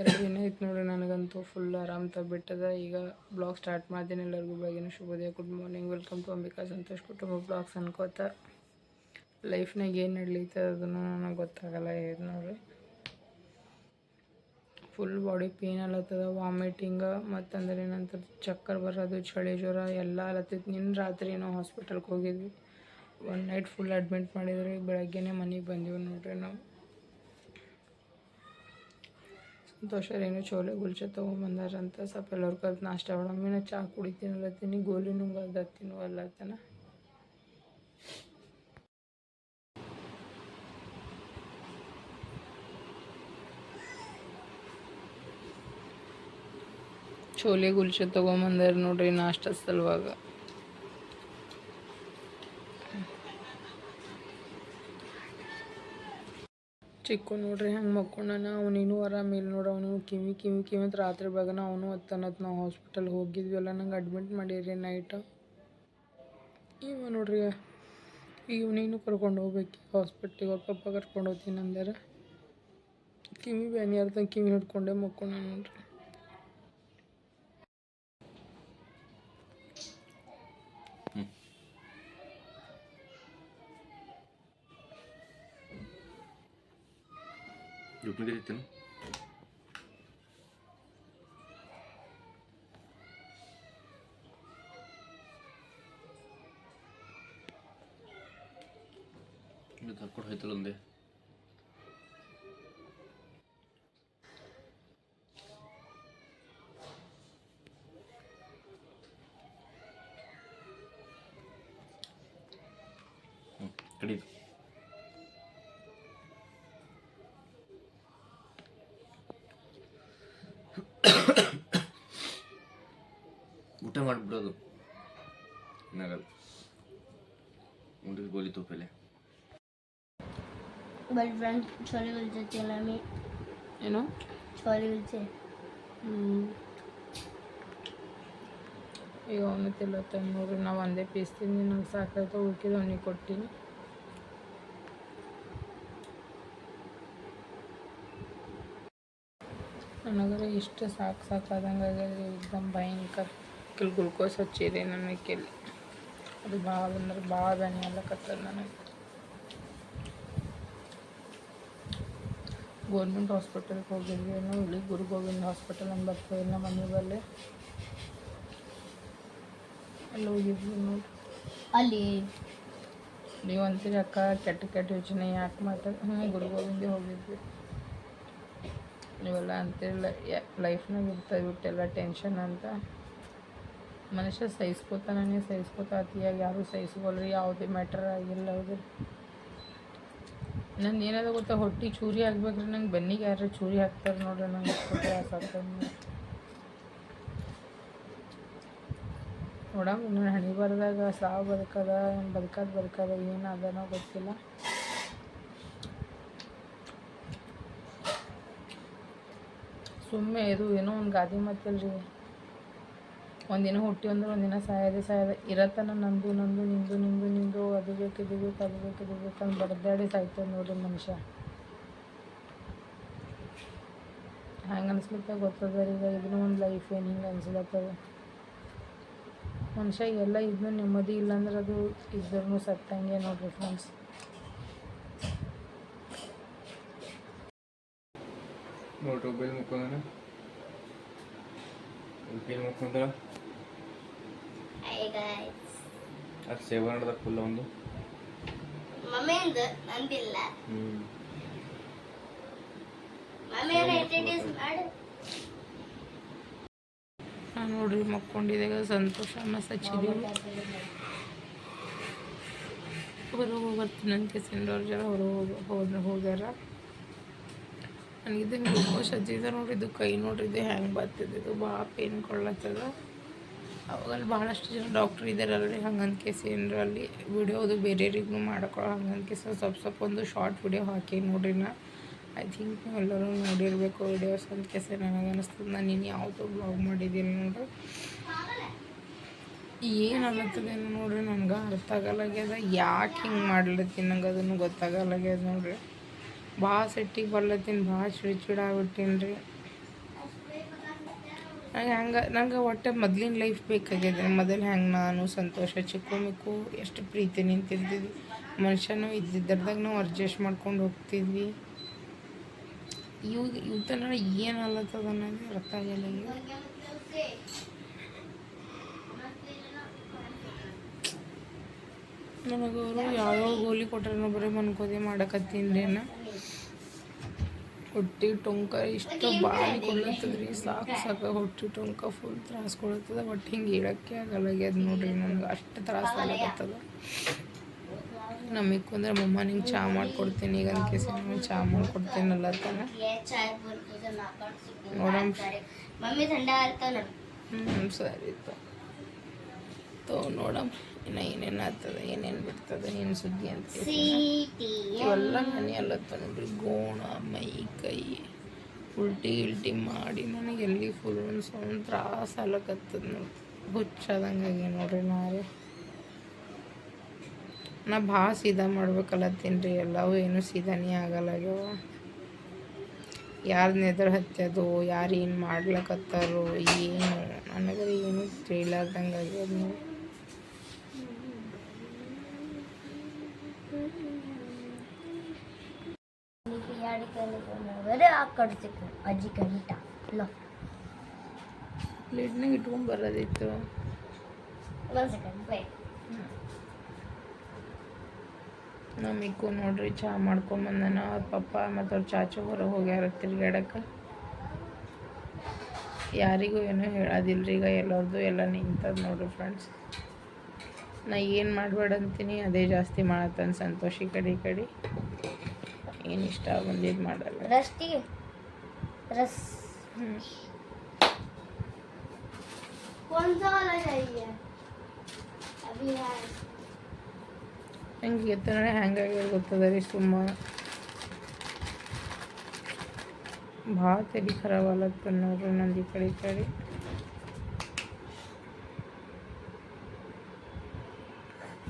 ಎರಡು ದಿನ ಇತ್ತು ನೋಡ್ರಿ ನನಗಂತೂ ಫುಲ್ ಆರಾಮ್ ತಗ್ಬಿಟ್ಟದ. ಈಗ ಬ್ಲಾಗ್ ಸ್ಟಾರ್ಟ್ ಮಾಡ್ತೀನಿ. ಎಲ್ಲರಿಗೂ ಬೆಳಗಿನ ಶುಭೋದಯ good morning welcome to Ambika Santosh ಕುಟುಂಬ ಬ್ಲಾಗ್ಸ್ ಅನ್ಕೋತ. ಲೈಫ್ನಾಗ ಏನು ನಡೀತದೆ ಅದನ್ನು ನನಗೆ ಗೊತ್ತಾಗಲ್ಲ ಏನು ನೋಡ್ರಿ. ಫುಲ್ ಬಾಡಿ ಪೇನ್ ಅಲ್ಲತ್ತದ ವಾಮಿಟಿಂಗ ಮತ್ತಂದ್ರೆ ಏನಂತ ಚಕ್ಕರ್ ಬರೋದು, ಚಳಿ ಜ್ವರ, ಎಲ್ಲ ಅಲತ್ತೈತಿ ನಿನ್ನ ರಾತ್ರಿ ನಾವು ಹಾಸ್ಪಿಟಲ್ಗೆ ಹೋಗಿದ್ವಿ. ಒನ್ ನೈಟ್ ಫುಲ್ ಅಡ್ಮಿಟ್ ಮಾಡಿದ್ರಿ. ಬೆಳಗ್ಗೆನೇ ಮನೆಗೆ ಬಂದೀವಿ ನೋಡ್ರಿ ನಾವು. ಸಂತೋಷರೇನು ಚೋಲೆ, ಗುಲ್ಚೆ ತೊಗೊಂಬಂದಾರಂತ ಸ್ವಲ್ಪ ಎಲ್ಲರೂ ಕಲ್ತು ನಾಷ್ಟ ಮಾಡಮ್ಮಿನ ಚಹಾ ಕುಡಿತೀನಲ್ಲತ್ತೀನಿ ಗೋಲಿ ನುಂಗದತ್ತೀನಿ ಅಲ್ಲತ್ತನ ಚೋಲೆ, ಗುಲ್ಚೆ ತೊಗೊಂಬಂದಾರ ನೋಡ್ರಿ ನಾಷ್ಟ ಸಲುವಾಗ. ಚಿಕ್ಕು ನೋಡ್ರಿ, ಹೆಂಗೆ ಮಕ್ಕೊಂಡನ ಅವನೇನು ಆರಾಮಿಲ್ಲ ನೋಡ್ರಿ ಅವನು ಕಿವಿ ಕಿವಿ ಕಿವಿ ಅಂತ ರಾತ್ರಿ ಬಗನ ಅವನು ಅತ್ತನತ್ ನಾವು ಹಾಸ್ಪಿಟಲ್ ಹೋಗಿದ್ವಿ ನಂಗೆ ಅಡ್ಮಿಟ್ ಮಾಡಿರಿ ನೈಟ್ ಇವ ನೋಡ್ರಿ ಇವನೇನು ಕರ್ಕೊಂಡು ಹೋಗ್ಬೇಕು ಹಾಸ್ಪಿಟ್ಲಿಗೆ ಅವ್ರ ಪಪ್ಪ ಕರ್ಕೊಂಡು ಹೋಗ್ತೀನಿ ಅಂದರೆ. ಕಿವಿ ಬ್ಯಾನಿ ಅರ್ಧ ಕಿವಿ ಹಿಡ್ಕೊಂಡೆ ಮಕ್ಕೊಂಡ ನೋಡ್ರಿ. ದುಡ್ಡು ಇರ್ತೀನಿ ಇದು ಕರ್ಕೊಂಡು ಹೋಯ್ತಲ್ಲ ಒಂದೇ ಹ್ಞೂ বাট ಫ್ರೆಂಡ್ ছলে বলছে চলে ಏನು কেন ছলে বলছে ಈಗ ಅವನು ತಿಲ್ಲತ್ತನ್ನೂರು ನಾವು ಒಂದೇ ಪೀಸ್ ತಿಂದು ನಂಗೆ ಸಾಕಾಯ್ತು ಉಳ್ಕಿದ ಅವನಿಗೆ ಕೊಟ್ಟಿನಿ ನನಗರ ಇಷ್ಟು ಸಾಕು ಸಾಕಾದಂಗೆ ಆಗ್ಯದ ಎಕ್ದಮ್ ಭಯಂಕರ. ಕೆಲ್ ಗ್ಲುಕೋಸ್ ಹಚ್ಚಿದೆ ನನಗೆ ಕೆಲ್ಲಿ ಅದು ಭಾಳ ಅಂದ್ರೆ ಭಾಳ ಬೆನೆ ಎಲ್ಲ ಕತ್ತದ ನನಗೆ. ಗೌರ್ಮೆಂಟ್ ಹಾಸ್ಪಿಟಲ್ಗೆ ಹೋಗಿದ್ವಿ. ನಾವು ಇಲ್ಲಿ ಗುರು ಗೋವಿಂದ ಹಾಸ್ಪಿಟಲ್ ಅಂತ ಬರ್ತದೆ ನಮ್ಮ ಮನೆ ಬಲ್ಲಿ ಅಲ್ಲಿ ಹೋಗಿದ್ವಿ ನೋಡಿ. ಅಲ್ಲಿ? ನೀವು ಅಂತೀರಿ ಅಕ್ಕ ಕೆಟ್ಟ ಕೆಟ್ಟ ಯೋಚನೆ ಯಾಕೆ ಮಾತಾಡ? ಹ್ಞೂ ಗುರು ಗೋವಿಂದ ಹೋಗಿದ್ವಿ. ನೀವೆಲ್ಲ ಅಂತೀರಿ ಲೈಫ್ನಾಗ ಇರ್ತದೆ ಬಿಟ್ಟೆಲ್ಲ ಟೆನ್ಷನ್ ಅಂತ. ಮನುಷ್ಯ ಸಹಿಸ್ಕೋತಾನೆ ಸಹಿಸ್ಕೋತ ಅತಿಯಾಗಿ ಯಾರೂ ಸಹಿಸ್ಕೊಳ್ರಿ ಯಾವುದೇ ಮ್ಯಾಟ್ರ್ ಆಗಿಲ್ಲ ಹೌದ್ರಿ ನಂದು ಏನದ ಗೊತ್ತಾ, ಹೊಟ್ಟೆ ಚೂರಿ ಆಗ್ಬೇಕ್ರಿ ನಂಗೆ ಬೆನ್ನಿಗೆ ಯಾರು ಚೂರಿ ಹಾಕ್ತಾರೆ ನೋಡ್ರಿ ನಂಗೆ ನೋಡಮ್ ನಾನು ಹಣಿ ಬರ್ದಾಗ, ಸಾವು ಬದುಕದ ಬದುಕದ ಬದುಕದ, ಏನು ಅದನೋ ಗೊತ್ತಿಲ್ಲ. ಸುಮ್ಮನೆ ಇದು ಏನೋ ಒಂದು ಗಾದಿ ಮತ್ತಲ್ರಿ ಒಂದಿನ ಹುಟ್ಟಿ ಅಂದ್ರೆ ಒಂದಿನ ಸಾಯದೆ ಸಾಯದೆ ಇರತನ ನಂದು ನಂದು ನಿಂದು ನಿಂದು ನಿಂದು, ಅದು ಬೇಕು ಇದು ಬೇಕು, ಅದು ಬೇಕು, ಇದು ಬೇಕು ಅಂತ ಬಡ್ದಾಡಿ ಸಾಯ್ತದೆ ನೋಡ್ರಿ ಮನುಷ್ಯ. ಹ್ಯಾಂಗೆ ಅನಿಸ್ಲಿಕ್ಕೆ ಗೊತ್ತದ ಈಗ ಇದನ್ನು ಒಂದು ಲೈಫ್ ಏನು ಹಿಂಗೆ ಅನ್ಸ್ಲತ್ತದ? ಮನುಷ್ಯ ಎಲ್ಲ ಇದನ್ನು ನೆಮ್ಮದಿ ಇಲ್ಲಾಂದ್ರೆ ಅದು ಇದ್ರೂ ಸತ್ತಂಗೆ ನೋಡ್ರಿ ಫ್ರೆಂಡ್ಸ್ ನೋಡ್ರಿ ಒಬ್ಬಲ್ಲಿ ಮುಕ್ಕೊಂಡ್ರ ಅದು ಸೇವ ಫುಲ್ ಒಂದು? ಮಮ್ಮಿಂದು ನಂದಿಲ್ಲ. ಹ್ಞೂ ಮಮ್ಮಿಯನ್ನು ಇಂಟ್ರಡ್ಯೂಸ್ ಮಾಡು. ನಾನು ನೋಡ್ರಿ ಮಕ್ಕೊಂಡಿದ್ದಾಗ ಸಂತೋಷ ಮಸ್ ಹಚ್ಚಿದ್ದೀವಿ ಹೊರಗೆ ಹೋಗ್ಬರ್ತೀನಿ ನನ್ನ ಕೇಸಿಂದವ್ರು ಜರ ಹೊರಗೆ ಹೋಗಿ ಹೋಗ್ಯಾರ. ನನಗಿದ್ದು ಹಚ್ಚಿದ ನೋಡ್ರಿ ಇದು ಕೈ ನೋಡ್ರಿ ಇದು ಹೆಂಗೆ ಬರ್ತಿದ್ದು ಇದು ಭಾಳ ಪೇನ್ ಕೊಡ್ಲತ್ತದ. ಅವಾಗಲ್ಲಿ ಭಾಳಷ್ಟು ಜನ ಡಾಕ್ಟ್ರ್ ಇದ್ದಾರಲ್ರಿ. ಹಂಗಂತ ಕೇಸ್ ಏನರ ಅಲ್ಲಿ ವಿಡಿಯೋದು ಬೇರೆಯವ್ರಿಗೂ ಮಾಡ್ಕೊಳ್ಳೋ ಹಂಗಂತ ಕೇಸ್ ಸ್ವಲ್ಪ ಸ್ವಲ್ಪ ಒಂದು ಶಾರ್ಟ್ ವಿಡಿಯೋ ಹಾಕಿ ನೋಡ್ರಿ ನಾ. ಐ ಥಿಂಕ್ ನೀವು ಎಲ್ಲರೂ ನೋಡಿರಬೇಕು ವಿಡಿಯೋಸ್ ಅಂತ ಕೇಸ ನನಗೆ ಅನಿಸ್ತದೆ. ನಾನು ಇನ್ನು ಯಾವುದೋ ಬ್ಲಾಗ್ ಮಾಡಿದ್ದೀನಿ ನೋಡ್ರಿ. ಏನು ಅನ್ನತ್ತದೇನು ನೋಡ್ರಿ ನನಗೆ ಅರ್ಥ ಆಗಲ್ಲಾಗ್ಯದ ಯಾಕೆ ಹಿಂಗೆ ಮಾಡ್ಲತ್ತೀನಿ ನಂಗೆ ಅದನ್ನು ಗೊತ್ತಾಗಲ್ಲಾಗ್ಯದ ನೋಡ್ರಿ. ಭಾಳ ಸೆಟ್ಟಿಗೆ ಬರ್ಲತ್ತೀನಿ ಭಾಳ ಚಿಡಿ ಚಿಡ ಆಗ್ಬಿಟ್ಟೀನಿ ರೀ ನಂಗೆ ಹಂಗೆ, ನಂಗೆ ಒಟ್ಟೆ ಮೊದ್ಲಿನ ಲೈಫ್ ಬೇಕಾಗಿದೆ ಮೊದಲು ಹೆಂಗೆ ನಾನು, ಸಂತೋಷ, ಚಿಕ್ಕು, ಮಿಕ್ಕು, ಎಷ್ಟು ಪ್ರೀತಿ ನಿಂತಿರ್ತಿದ್ವಿ. ಮನುಷ್ಯನೂ ಇದ್ದಿದ್ದರ್ದಾಗ ನಾವು ಅಡ್ಜಸ್ಟ್ ಮಾಡ್ಕೊಂಡು ಹೋಗ್ತಿದ್ವಿ. ಇವಾಗ ಇವತ್ತನ ಏನು ಅಲ್ಲತ್ತದ ಅನ್ನೋದು ಅರ್ಥ ಆಗಿಲ್ಲ ಈಗ. ನನಗವರು ಯಾವ್ಯಾವ ಗೋಲಿ ಕೊಟ್ರೆ ಬರೀ ಮನ್ಕೋದೆ ಮಾಡಕತ್ತೀನಿ ನಾ ಹೊಟ್ಟೆ ಟೊಂಕ ಇಷ್ಟು ಭಾಳ ಕೊಡ್ಲತ್ತದ್ರಿ ಸಾಕು ಸಾಕು ಹೊಟ್ಟೆ ಟೊಂಕ ಫುಲ್ ತ್ರಾಸ ಕೊಡ್ಲತ್ತದ ಬಟ್ ಹಿಂಗೆ ಆಗಲ್ಲ ಆಗಲ್ಲಾಗ್ಯದ ನೋಡ್ರಿ ನನಗೆ ಅಷ್ಟು ತ್ರಾಸ ಆಗತ್ತದ ನಮಗೆ ಅಂದ್ರೆ ಮಮ್ಮ ನಿಂಗೆ ಚಹಾ ಮಾಡಿಕೊಡ್ತೀನಿ ಈಗ ಅದಕ್ಕೆ ನಾನು ಚಹಾ ಮಾಡಿಕೊಡ್ತೀನಲ್ಲ ತಾನೆ. ನೋಡಮ್ಮ ಹ್ಞೂ ಸರಿ ತ ತೊ ನೋಡಮ್. ಇನ್ನು ಏನೇನು ಆಗ್ತದೆ ಏನೇನು ಬಿಡ್ತದೆ ಏನು ಸುದ್ದಿ ಅಂತ ಇವೆಲ್ಲ ಮನೆ ಅಲ್ಲತ್ತ ನೋಡ್ರಿ ಗೋಣ ಮೈ ಕೈ ಉಲ್ಟಿ ಇಲ್ಟಿ ಮಾಡಿ ನನಗೆ ಎಲ್ಲಿ ಫುಲ್ ಒಂದು ಸೌಂಡ್ ತ್ರಾಸ ಆಗ್ಲಕತ್ತದ ನೋಡಿ. ಹುಚ್ಚಾದಂಗೆ ನೋಡ್ರಿ ನಾರೇ ನಾ ಭಾಳ ಸೀದಾ ಮಾಡ್ಬೇಕಲ್ಲತ್ತೀನಿ ರೀ ಎಲ್ಲವೂ ಏನು ಸೀದಾನೇ ಆಗಲ್ಲಾಗ್ಯವ ಯಾರು ನೆದರ್ ಹತ್ತದು ಯಾರು ಏನು ಮಾಡ್ಲಕತ್ತಾರೋ ಏನು ನನಗೆ ಏನು ತಿಳಿಲಾರ್ದಂಗೆ ಆಗ್ಯದ ನೋಡಿ ಬರೀ ಆ ಕಡೆ ಸಿಕ್ಕು ಅಜ್ಜಿ ಕಡಿತ ಲೋ. ಪ್ಲೇಟ್ನಾಗ ಇಟ್ಕೊಂಡ್ ಬರೋದಿತ್ತು. ಒಂದು ಸೆಕೆಂಡ್ ನಮಿಗೂ ನೋಡ್ರಿ ಚಹಾ ಮಾಡ್ಕೊಂಡ್ ಬಂದನ. ಅವ್ರ ಪಪ್ಪ ಮತ್ತು ಅವ್ರ ಚಾಚು ಹೊರಗೆ ಹೋಗ್ಯಾರ ತಿರ್ಗಾಡಕ್ಕೆ ಯಾರಿಗೂ ಏನೂ ಹೇಳೋದಿಲ್ರಿ ಈಗ ಎಲ್ಲರದು ಎಲ್ಲ ನಿಂತದ ನೋಡ್ರಿ ಫ್ರೆಂಡ್ಸ್ ನಾ ಏನು ಮಾಡಬೇಡ ಅಂತೀನಿ ಅದೇ ಜಾಸ್ತಿ ಮಾಡತ್ತನ್ ಸಂತೋಷಿ ಈ ಕಡೆ ಕಡೆ. ಏನು ಇಷ್ಟ ಆಗಲ್ಲ ಏನು ಮಾಡಲ್ಲ. ರಸ್ಟಿ. ರಸ್ ನಂಗೆ ಎತ್ತನೇ ಹ್ಯಾಂಗಾಗಿ ಗೊತ್ತದ ರೀ ಸುಮ್ಮ. ಭಾಳ ತಲೆ ಖರಾಬಾಗತ್ತೆ ನೋಡ್ರಿ ನಂದು ಈ ಕಡೆ ಈ ಕಡೆ.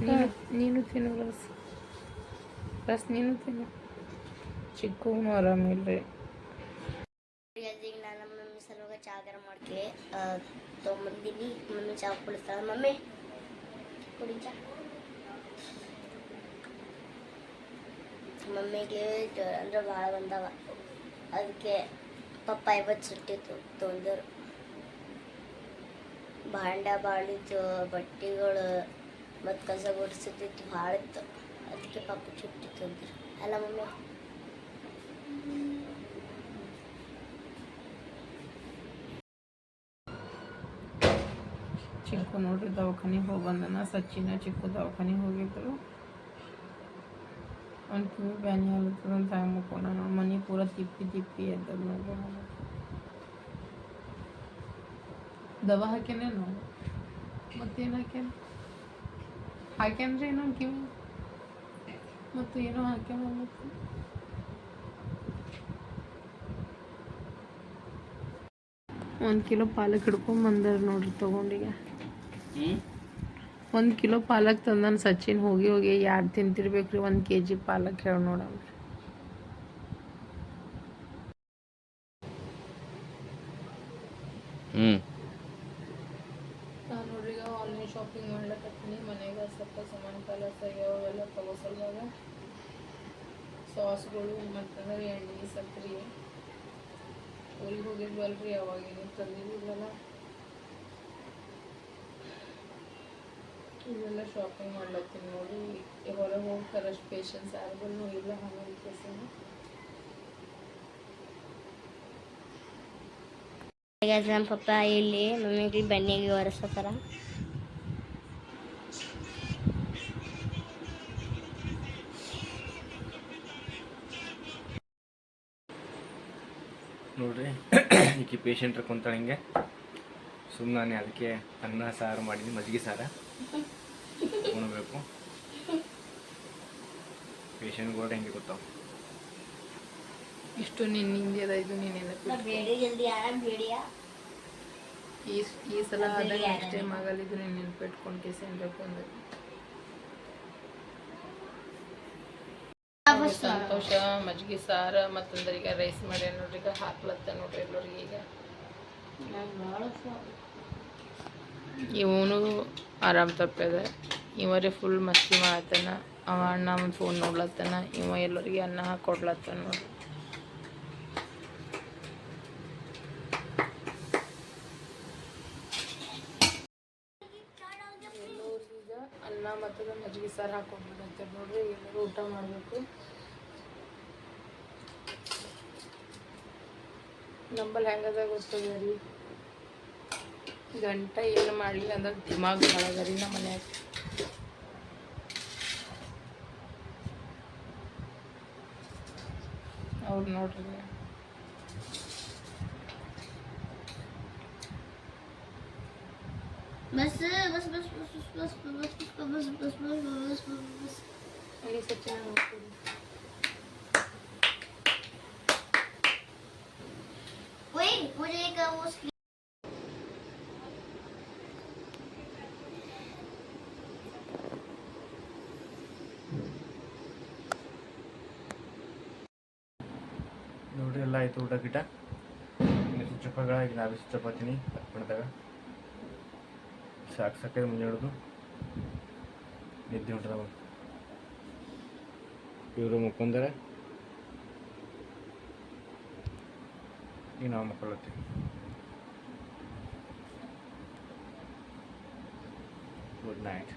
ನೀನು ನೀನು ತಿನ್ನು ರಸ್. ರಸ್ ನೀನು ತಿನ್ನು. ಚಿಕ್ಕವನು ಆರಾಮಿಲ್ರಿ ಈಗ ನಾನು ಮಮ್ಮಿ ಸಲುವಾಗ ಚಾ ಗರಂ ಮಾಡ್ಕೆ ತೊಗೊಂಬಂದಿನಿ ಮಮ್ಮಿ ಚಾ ಕುಡಿಸ್ತಾಳೆ. ಮಮ್ಮಿ ಚಾ. ಮಮ್ಮಿಗೆ ಜ್ವರ ಅಂದ್ರೆ ಭಾಳ ಬಂದವ. ಅದಕ್ಕೆ ಪಪ್ಪ ಇವತ್ತು ಸುಟ್ಟಿತ್ತು ತೊಂದರು. ಭಾಂಡ ಬಾಳಿತ್ತು ಬಟ್ಟೆಗಳು ಮತ್ತು ಕಸ ಗುಡಿಸುತ್ತಿತ್ತು ಭಾಳ ಇತ್ತು. ಅದಕ್ಕೆ ಪಪ್ಪ ಚುಟ್ಟಿ ತೊಂದರು. ಅಲ್ಲ ಮಮ್ಮಿ? ಚಿಕ್ಕು ನೋಡ್ರಿ, ದವಾಖಾನಿಗೆ ಹೋಗಿ ಬಂದನ ಸಚ್ಚಿನ ಚಿಕ್ಕು ದವಾಖಾನಿಗೆ ಹೋಗಿದ್ರು. ಅವ್ನು ಕಿವಿ ಬ್ಯಾನಿ ಆಗ್ಲತ್ತದ ಅಂತ ಹಂಗೆ ಮುಕ್ಕೊಂಡ ನೋಡಿ ಮನೆ ಪೂರ ತಿಪ್ಪಿ ತಿಪ್ಪಿ ಎದ್ದ. ದವಾ ಹಾಕ್ಯಾನೇನು ಮತ್ತೇನು ಹಾಕ್ಯಾನ ಹಾಕ್ಯಾನ್ರಿ ಏನೋ ಕಿವಿ. ಮತ್ತು ಏನೋ ಹಾಕ್ಯಾನ ಒಂದು ಕಿಲೋ ಪಾಲಕ್ ಹಿಡ್ಕೊಂಡ್ ಬಂದಾರ ನೋಡ್ರಿ ತಗೊಂಡಿಗ ಒಂದು ಕಿಲೋ ಪಾಲಕ್ ತಂದಾನ ಸಚಿನ್. ಹೋಗಿ ಹೋಗಿ ಯಾರು ತಿಂತಿರ್ಬೇಕ್ರಿ? ಒಂದು ಕೆ ಜಿ ಪಾಲಕ್ ಹೇಳಿ ನೋಡಮ್ ಹ್ಞೂ ನಾನು ನೋಡ್ರಿ ಈಗ ಆನ್ಲೈನ್ ಶಾಪಿಂಗ್ ಮಾಡ್ಲಕತ್ತೀನಿ. ಮನೆಗೆ ಸ್ವಲ್ಪ ಸಮಾನ ಕಲರ್ಸ್ ಆಗ್ಯಾವ ಅವೆಲ್ಲ ತಗೋ ಸಲುವಾಗ ಸಾಸ್ಗಳು ಮತ್ತಂದ್ರೆ ಎಣ್ಣೆ ಸಕ್ರೆ. ಊರಿಗೆ ಹೋಗಿದ್ವಲ್ರಿ ಅವಾಗೇನು ತಂದಿದ್ದಿಲ್ಲಲ್ಲ ಇವೆಲ್ಲ ಶಾಪಿಂಗ್ ಮಾಡ್ಲತ್ತೀನಿ ನೋಡಿ ಹೊರಗೆ ಹೋಗ್ತಾರೆ ಅಷ್ಟು ಪೇಷನ್ಸ್ ಯಾರಿಗೂ ಇಲ್ಲ ಹಂಗೆ ಕೇಸಿನ ನಮ್ಮ ಪಪ್ಪ ಇಲ್ಲಿ ಮಮ್ಮಿಗೆ ಬೆನ್ನಿಗೆ ಒರೆಸತ್ತಾರ ನೋಡ್ರಿ ಈಕಿ ಪೇಷಂಟ್ರ ಕುಂತಾಳೆ ಹಿಂಗೆ. ಸುಮ್ಮನೆ ಅದಕ್ಕೆ ಅನ್ನ ಸಾರು ಮಾಡಿದ್ವಿ ಮಜ್ಜಿಗೆ ಸಾರ. ಉಣಬೇಕು ಪೇಷಂಟ್ಗಳು ಹೆಂಗೆ ಗೊತ್ತಾವ ಇಷ್ಟು ನಿನ್ನಿಂದ ಅದ ಇದು ನೀನು ನೆನಪು ಬೇಡಿ ಜಲ್ದಿ ಆನ ಬೇಡಿಯಾ ಈ ಈ ಸಲ ಆದಾಗ ನೆಕ್ಸ್ಟ್ ಟೈಮ್ ಆಗಲ್ಲಿದ್ದು ನೀನು ನೆನಪಿಟ್ಕೊಂಡು ಕೇಸ್ ಅನ್ಬೇಕು ಅಂದ್ರೆ ಸಂತೋಷ ಮಜ್ಜಿಗೆ ಸಾರ ಮತ್ತಂದ್ರೆ ಈಗ ರೈಸ್ ಮಾಡ್ಯಾನ ನೋಡ್ರಿ ಈಗ ಹಾಕ್ಲತ್ತ ನೋಡ್ರಿ ಎಲ್ಲರಿಗೆ ಈಗ ಇವನು ಆರಾಮ್ ತಪ್ಪದ. ಇವರೇ ಫುಲ್ ಮಸ್ತಿ ಮಾಡತ್ತಾನ. ಅವ ಅಣ್ಣ ಒಂದು ಫೋನ್ ನೋಡ್ಲತ್ತಾನ. ಇವ ಎಲ್ಲರಿಗೆ ಅನ್ನ ಹಾಕೊಡ್ಲತ್ತಾನ ನೋಡಿ. ಅನ್ನ ಮತ್ತು ಮಜ್ಜಿಗೆ ಸಾರು ಹಾಕೊಂಡ್ಬಿಡತ್ತೆ ನೋಡ್ರಿ, ಎಲ್ಲರೂ ಊಟ ಮಾಡಬೇಕು. ನಂಬಲ್ಲಿ ಹೆಂಗದ ಗೊತ್ತದ ರೀ? ಗಂಟ ಏನು ಮಾಡಲಿಲ್ಲ ಅಂದ್ರೆ ದಿಮಾಗ್ ರೀ ನಮ್ಮ ಮನ್ಯಾಗ ಅವ್ರು ನೋಡ್ರಿ ಬಸ್ ಬಸ್ ಬಸ್ ಬಸ್ ಬಸ್ ಬಸ್ ಬಸ್ ಬಸ್ ಬಸ್ ಬಸ್ ಬಸ್ ಬಸ್ ಬಸ್ ಬಸ್ ಬಸ್ ಆಯ್ತು ಊಟ ಗಿಟ. ಇನ್ನು ಚಪಾತಿಗಳ ಈಗ ನಾ ಬಿಸಿ ಚಪಾತಿನಿ ಮಾಡಿದಾಗ ಸಾಕು ಸಾಕಾಗಿ ಮುಂಜಾನೆ ಹಿಡಿದು ನಿದ್ದೆ ಹೊಂಟದ ಇವರು ಮುಕ್ಕೊಂದರೆ ಈಗ ನಾವು ಮಕ್ಕಳತ್ತೀವಿ ಗುಡ್ ನೈಟ್